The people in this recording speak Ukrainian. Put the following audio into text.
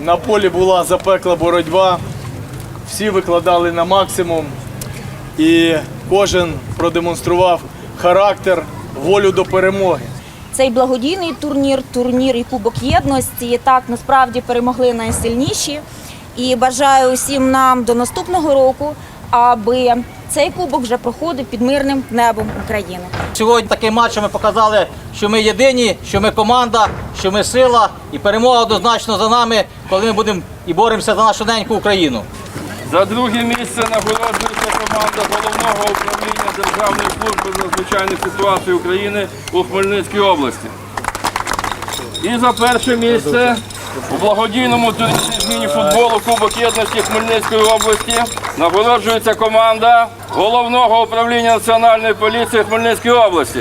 На полі була запекла боротьба, всі викладали на максимум, і кожен продемонстрував характер, волю до перемоги. Цей благодійний турнір, турнір і Кубок єдності так насправді перемогли найсильніші. І бажаю усім нам до наступного року, аби цей кубок вже проходив під мирним небом України. Сьогодні таким матчем ми показали, що ми єдині, що ми команда, що ми сила, і перемога однозначно за нами, коли ми будемо і боремося за нашу неньку Україну. За друге місце нагороджується команда головного управління Державної служби з надзвичайних ситуацій України у Хмельницькій області. І за перше місце у благодійному турнірі з міні-футболу Кубок єдності Хмельницької області нагороджується команда головного управління Національної поліції Хмельницької області.